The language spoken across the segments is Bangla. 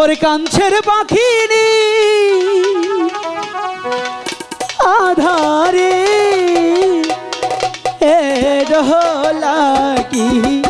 ওরে কাঞ্ছের পাখিনি। আধারে এ রহলা পাখি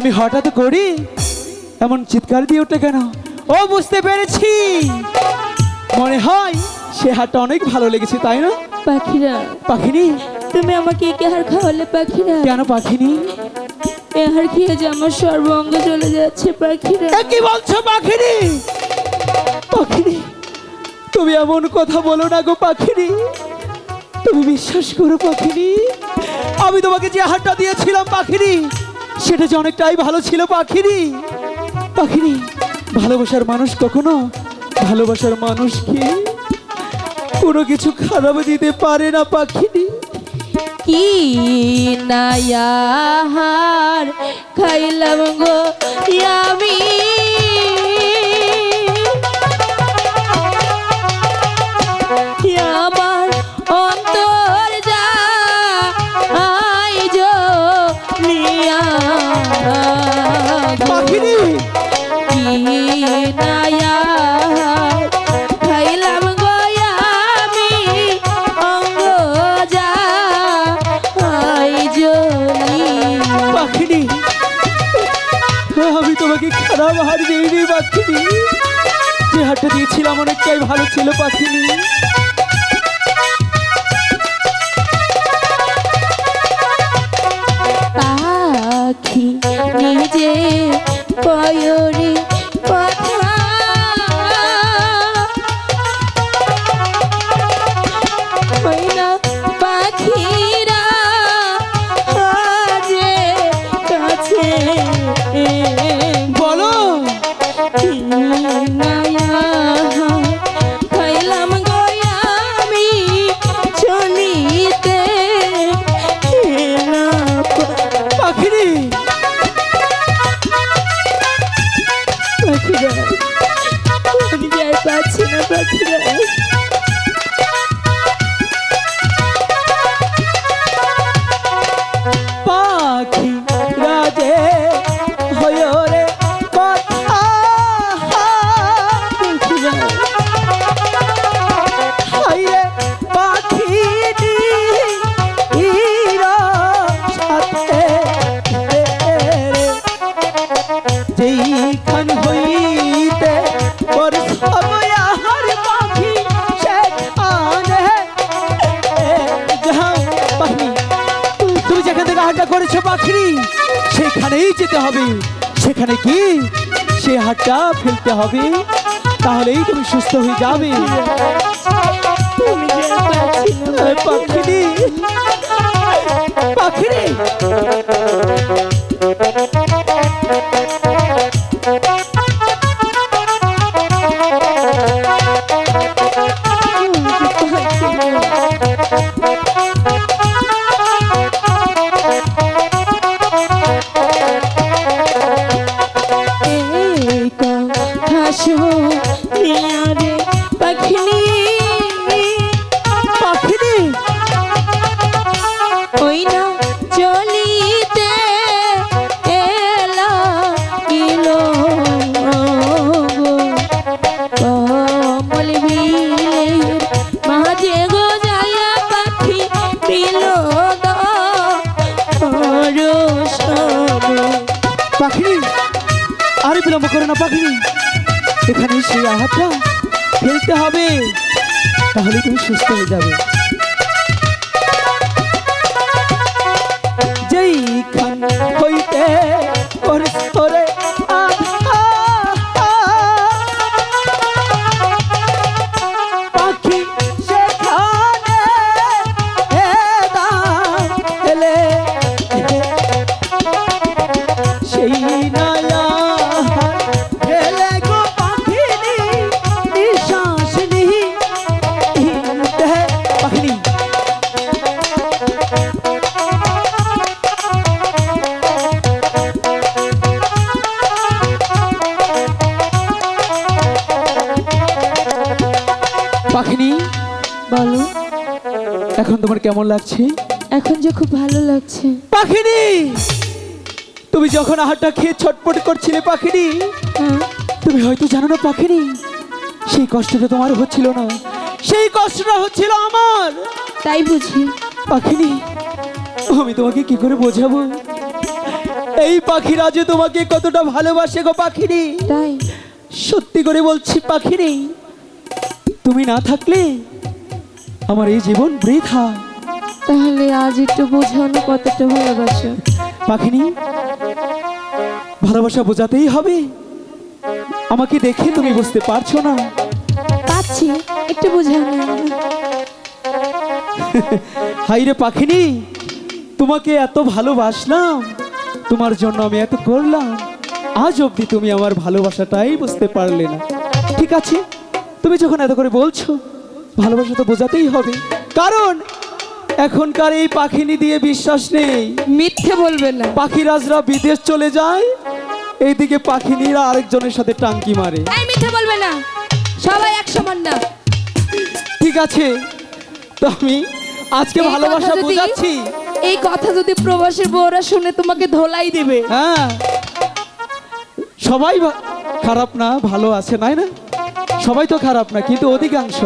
তুমি হঠাৎ করি এমন চিৎকার দিয়ে ওঠে কেন? ও বুঝতে পেরেছি। মনে হয় সে হাটটা অনেক ভালো লেগেছে তাই না? পাখিরা পাখিনি? তুমি আমাকে একে হার খাওয়ালে পাখিরা। কেন পাখিনি? এ হার খেয়ে যে আমার সর্বঙ্গ চলে যাচ্ছে পাখিরা। কি বলছো পাখিনি? পাখিনি তুমি এমন কথা বলো না গো পাখিনি। তুমি বিশ্বাস করো পাখিনি। আমি তোমাকে যে হাটটা দিয়েছিলাম পাখিনি সেটা যে অনেকটাই ভালো ছিল পাখিরি। পাখিরি, ভালোবাসার মানুষ কখনো ভালোবাসার মানুষকে কোনো কিছু খারাপ দিতে পারে না পাখিরি। কি নায়াহার খাইলাম গো অনেকটাই ভালো ছিল পাখিনি। পাচ্ছি করেছ পাখি সেখানেই যেতে হবে। সেখানে কি? সে হাটটা ফেলতে হবে। তাহলেই তুমি সুস্থ হয়ে যাবে। যাই কথা শুনিয়ারে পাখিনি। পাখিরি ওই না চলিতে এলা ইলো কমল বিলের মাঝে গো যায় পাখি বিল পাখিরি আরে বিলম্ব করো না পাখিরি এখানে সেই আহাতটা ফেলতে হবে তাহলে তুমি সুস্থ হয়ে যাবে। পাখিনি? বলো। এখন তোমার কেমন লাগছে? এখন যে খুব ভালো লাগছে। পাখিনি! তুমি যখন আহারটা খেয়ে ছটপট করছিলে পাখিনি? হ্যাঁ। তুমি হয়তো জানো না পাখিনি? সেই কষ্টটা তোমার হচ্ছিল না। সেই কষ্টটা হচ্ছিল আমার। তাই বুঝি। পাখিনি আমি তোমাকে কি করে বোঝাবো? এই পাখিরা যে তোমাকে কতটা ভালোবাসে গো পাখিনি? তাই। সত্যি করে বলছি পাখিনি। তুমি না থাকলে আমার এই জীবন বৃথা। তাহলে আজ একটু বোঝানো কতটা ভালোবাসো। পাখিনি? ভালোবাসা বোঝাতেই হবে। আমাকে দেখে তুমি বুঝতে পারছ না। পাচ্ছি একটু বোঝানো হাইরে পাখিনি তোমাকে এত ভালোবাসলাম তোমার জন্য আমি এত করলাম। আজ অবধি তুমি আমার ভালোবাসাটাই বুঝতে পারলে না। ঠিক আছে? তুমি যখন এত করে বলছো ভালোবাসা তো বোঝাতেই হবে। কারণ এখনকার এই পাখিনি দিয়ে বিশ্বাস নেই। মিথ্যে বলবে না। পাখিরাজরা বিদেশ চলে যায় এইদিকে পাখিনীরা আরেকজনের সাথে টাঙ্কি মারে। এই মিথ্যে বলবে না। সবাই এক সমান না। ঠিক আছে তো আমি আজকে এই কথা ভালোবাসা যদি- বোঝাচ্ছি। এই কথা যদি প্রবাসীর বউরা শুনে তোমাকে ধোলাই দেবে। হ্যাঁ সবাই ভা- খারাপ না ভালো আছে নাই না? সবাই তো খারাপ না কিন্তু অধিকাংশ।